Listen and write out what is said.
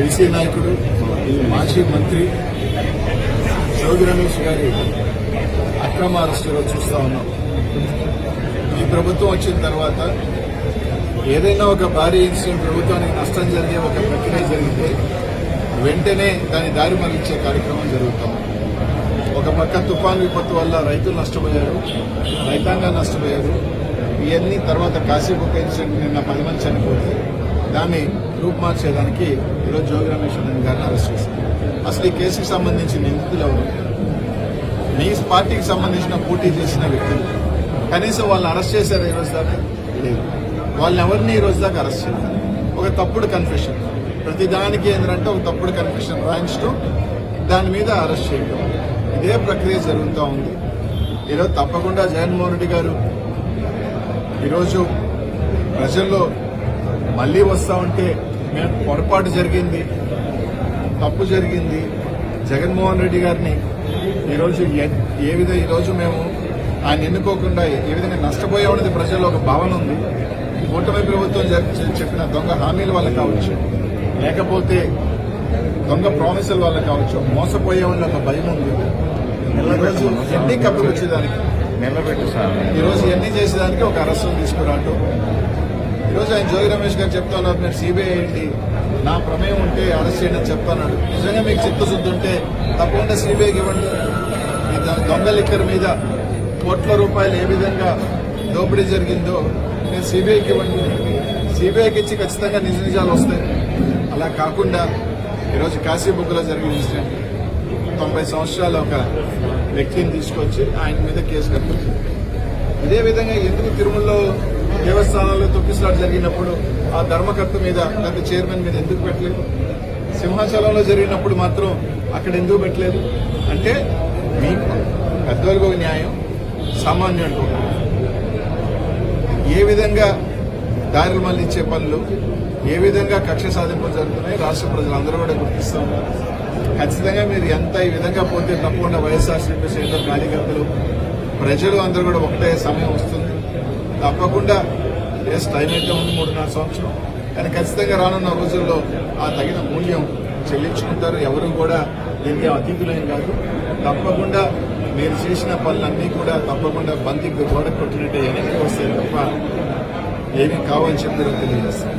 BC నాయకుడు మాజీ మంత్రి జోగి రమేష్ గారి అక్రమ అరెస్టులో చూస్తా ఉన్నాం. ఈ ప్రభుత్వం వచ్చిన తర్వాత ఏదైనా ఒక భారీ ఇన్సిడెంట్ ప్రభుత్వానికి నష్టం జరిగే ఒక ప్రక్రియ జరిగితే వెంటనే దాని దారి మరలించే కార్యక్రమం జరుగుతాం ఒక పక్క తుఫాను విపత్తు వల్ల రైతులు నష్టపోయారు రైతాంగాలు నష్టపోయారు. ఇవన్నీ తర్వాత కాశీబుక్ ఇన్సిడెంట్ నిన్న పది మంది చనిపోతే దాన్ని రూపుమార్చేదానికి ఈరోజు జోగి రమేష్ అన్నన్ గారిని అరెస్ట్ చేశారు. అసలు ఈ కేసుకి సంబంధించి నిందితులు ఎవరు? మీ పార్టీకి సంబంధించిన పోటీ చేసిన వ్యక్తులు. కనీసం వాళ్ళని అరెస్ట్ చేశారు ఈ రోజు దాకా? లేదు. వాళ్ళని ఎవరిని ఈరోజు దాకా అరెస్ట్ చేశారు ఒక తప్పుడు కన్ఫెషన్ ప్రతి దానికి ఏంటంటే ఒక తప్పుడు కన్ఫెషన్ రాయించడం దాని మీద అరెస్ట్ చేయడం. ఇదే ప్రక్రియ జరుగుతూ ఉంది. ఈరోజు తప్పకుండా జగన్మోహన్ రెడ్డి గారు ఈరోజు ప్రజల్లో మళ్ళీ వస్తా ఉంటే మేము పొరపాటు జరిగింది తప్పు జరిగింది. జగన్మోహన్ రెడ్డి గారిని ఈరోజు ఏ- విధంగా ఈరోజు మేము ఆయన ఎన్నుకోకుండా ఏ విధంగా నష్టపోయామనేది ప్రజల్లో ఒక భావన ఉంది. కూటమి ప్రభుత్వం చెప్పిన దొంగ హామీల వల్ల కావచ్చు లేకపోతే దొంగ ప్రామిసుల వల్ల కావచ్చు మోసపోయామని ఒక భయం ఉంది. ఈరోజు ఎన్ని కప్పులు వచ్చేదానికి నిలబెట్టు సార్. ఈరోజు ఎన్ని చేసేదానికి ఒక అరెస్టు తీసుకురావటం ఈరోజు ఆయన జోగి రమేష్ గారు చెప్తున్నారు నేను సిబిఐ ఏంటి? నా ప్రమేయం ఉంటే అరెస్ట్ చేయండి అని చెప్తున్నాడు నిజంగా మీకు చిత్తశుద్ధి ఉంటే తప్పకుండా సిబిఐకి ఇవ్వండి. ఈ ద- దొంగ లిక్కర్ మీద కోట్ల రూపాయలు ఏ విధంగా దోపిడీ జరిగిందో నేను సిబిఐకి ఇవ్వండి. సిబిఐకి ఇచ్చి ఖచ్చితంగా నిజ నిజాలు వస్తాయి. అలా కాకుండా ఈరోజు కాశీబుగ్గులో జరిగిన ఇన్సిడెంట్. తొంభై సంవత్సరాల ఒక వ్యక్తిని తీసుకొచ్చి ఆయన మీద కేసు కట్టారు ఇదే విధంగా ఎందుకు తిరుమలలో దేవస్థానాల్లో తొక్కిసలాట జరిగినప్పుడు ఆ ధర్మకర్త మీద లేకపోతే చైర్మన్ మీద ఎందుకు పెట్టలేదు? సింహాచలంలో జరిగినప్పుడు మాత్రం అక్కడ ఎందుకు పెట్టలేదు? అంటే మీకు పెద్దవాళ్ళకు ఒక న్యాయం సామాన్యులకు ఏ విధంగా దారులు మళ్ళించే పనులు ఏ విధంగా కక్ష సాధింపులు జరుగుతున్నాయి రాష్ట్ర ప్రజలందరూ కూడా గుర్తిస్తాము ఖచ్చితంగా మీరు ఎంత ఈ విధంగా పోతే తప్పకుండా వైఎస్ఆర్సీపీ శ్రేణులు కార్యకర్తలు ప్రజలు అందరూ కూడా ఒకటే సమయం వస్తుంది. తప్పకుండా. ఎస్ టైం అయితే ఉంది మూడున్నర సంవత్సరం. కానీ ఖచ్చితంగా రానున్న రోజుల్లో ఆ తగిన మూల్యం చెల్లించుకుంటారు. ఎవరు కూడా దీనికి అతిథులేం కాదు. తప్పకుండా మీరు చేసిన పనులన్నీ కూడా తప్పకుండా బంతికి గోడ కొట్టినట్టే వెనక్కి వస్తాయి తప్ప ఏమీ కావాలని చెప్పి తెలియజేస్తారు